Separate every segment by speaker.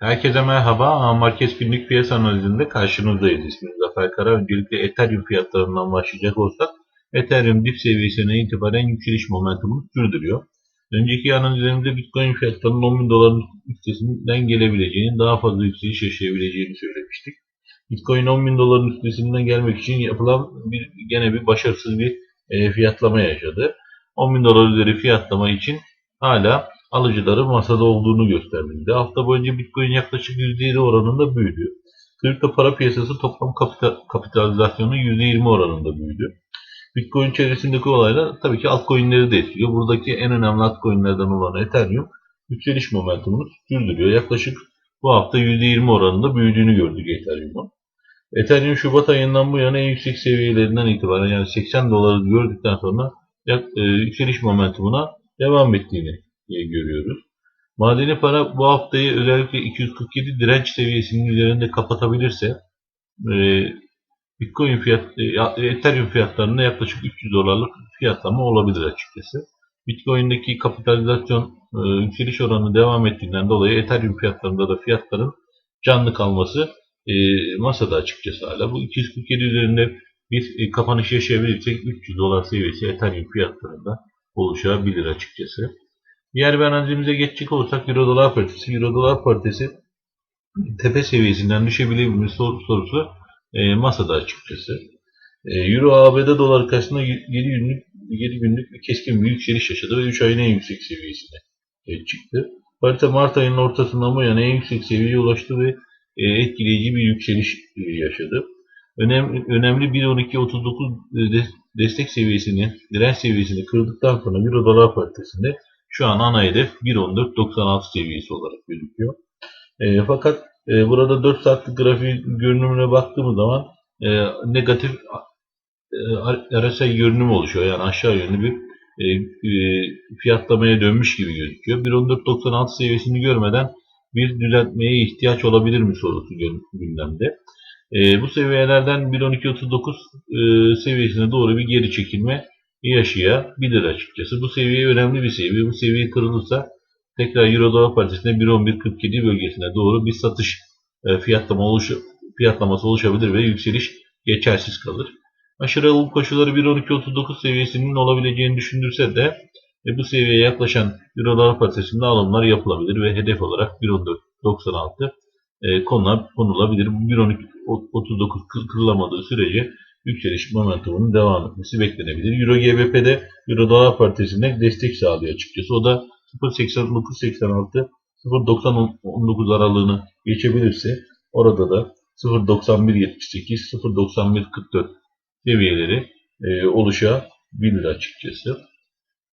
Speaker 1: Herkese merhaba. A Markets günlük piyasa analizinde karşınızdayız. İsmim Zafer Kara. Öncelikle Ethereum fiyatlarından başlayacak olsak Ethereum dip seviyesine itibaren yükseliş momentumunu sürdürüyor. Önceki analizlerimizde Bitcoin fiyatlarının 10 bin doların üstesinden gelebileceğini, daha fazla yükseliş yaşayabileceğini söylemiştik. Bitcoin 10 bin doların üstesinden gelmek için yapılan bir gene bir başarısız bir e, fiyatlama yaşadı. 10 bin dolar üzeri fiyatlama için hala alıcıları masada olduğunu göstermekte. Hafta boyunca Bitcoin yaklaşık %7 oranında büyüdü. Kripto para piyasası toplam kapital, kapitalizasyonu %20 oranında büyüdü. Bitcoin içerisindeki olaylar tabii ki altcoin'leri de etkiliyor. Buradaki en önemli altcoin'lerden olan Ethereum yükseliş momentumunu sürdürüyor. Yaklaşık bu hafta %20 oranında büyüdüğünü gördük Ethereum'un. Ethereum Şubat ayından bu yana en yüksek seviyelerinden itibaren yani 80 doları gördükten sonra e, yükseliş momentumuna devam ettiğini görüyoruz. Madeni para bu haftayı özellikle 247 direnç seviyesinin üzerinde kapatabilirse e, Bitcoin fiyat, e, Ethereum fiyatlarında yaklaşık 300 dolarlık fiyatlama olabilir açıkçası. Bitcoin'deki kapitalizasyon e, yükseliş oranı devam ettiğinden dolayı Ethereum fiyatlarında da fiyatların canlı kalması e, masada açıkçası hala. Bu 247 üzerinde bir e, kapanış yaşayabilirsek 300 dolar seviyesi Ethereum fiyatlarında oluşabilir açıkçası. Diğer bir analizimize geçecek olursak Euro dolar paritesi. Euro dolar paritesi tepe seviyesinden düşebilir mi sor- sorusu e, masada açıkçası. E, Euro ABD dolar karşısında 7 günlük 7 günlük bir keskin bir yükseliş yaşadı ve 3 ayın en yüksek seviyesine e, çıktı. Parite Mart ayının ortasından bu yana en yüksek seviyeye ulaştı ve e, etkileyici bir yükseliş e, yaşadı. Önemli, önemli 1.12.39 e, des- destek seviyesini, direnç seviyesini kırdıktan sonra Euro dolar paritesinde şu an ana hedef 1.14.96 seviyesi olarak gözüküyor. E, fakat e, burada 4 saatlik grafik görünümüne baktığımız zaman e, negatif e, RSI görünümü oluşuyor. Yani aşağı yönlü bir e, e, fiyatlamaya dönmüş gibi gözüküyor. 1.14.96 seviyesini görmeden bir düzeltmeye ihtiyaç olabilir mi sorusu gündemde. E, bu seviyelerden 1.12.39 e, seviyesine doğru bir geri çekilme yaşayabilir açıkçası. Bu seviye önemli bir seviye. Bu seviye kırılırsa tekrar Euro dolar paritesinde 1.11.47 bölgesine doğru bir satış e, fiyatlama oluşu, fiyatlaması oluşabilir ve yükseliş geçersiz kalır. Aşırı alım koşulları 1.12.39 seviyesinin olabileceğini düşündürse de e, bu seviyeye yaklaşan Euro dolar paritesinde alımlar yapılabilir ve hedef olarak 1.14.96 e, konulabilir. 1.12.39 kır- kırılamadığı sürece yükseliş momentumunun devam etmesi beklenebilir. Euro GBP'de Euro dolar paritesine destek sağlıyor açıkçası. O da 0.89-86 0.90-19 aralığını geçebilirse orada da 0.91-78 0.91-44 seviyeleri e, oluşabilir açıkçası.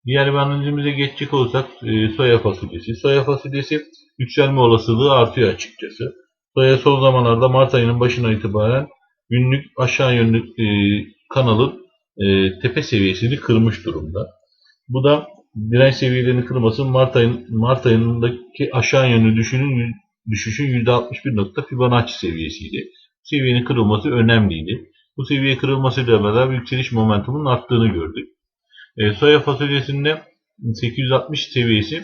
Speaker 1: Diğer analizimize geçecek olursak e, soya fasulyesi. Soya fasulyesi yükselme olasılığı artıyor açıkçası. Soya son zamanlarda Mart ayının başına itibaren günlük aşağı yönlü e, kanalın e, tepe seviyesini kırmış durumda. Bu da direnç seviyelerini kırması Mart ayın Mart ayındaki aşağı yönlü düşüşün düşüşün %61 nokta Fibonacci seviyesiydi. Bu seviyenin kırılması önemliydi. Bu seviye kırılmasıyla beraber yükseliş momentumunun arttığını gördük. E, soya fasulyesinde 860 seviyesi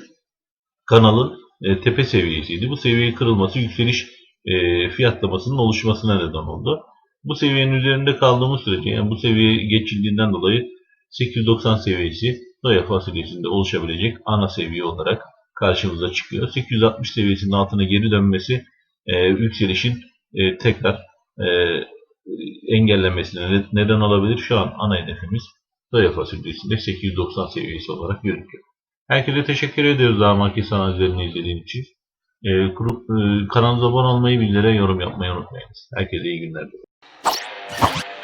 Speaker 1: kanalın e, tepe seviyesiydi. Bu seviye kırılması yükseliş e, fiyatlamasının oluşmasına neden oldu. Bu seviyenin üzerinde kaldığımız sürece yani bu seviye geçildiğinden dolayı 890 seviyesi soya fasulyesinde oluşabilecek ana seviye olarak karşımıza çıkıyor. 860 seviyesinin altına geri dönmesi e, yükselişin e, tekrar e, engellenmesine ne- neden olabilir. Şu an ana hedefimiz soya fasulyesinde 890 seviyesi olarak görünüyor. Herkese teşekkür ediyoruz daha market analizlerini izlediğiniz için. E, e, kanalımıza abone olmayı, bildirimlere yorum yapmayı unutmayınız. Herkese iyi günler. you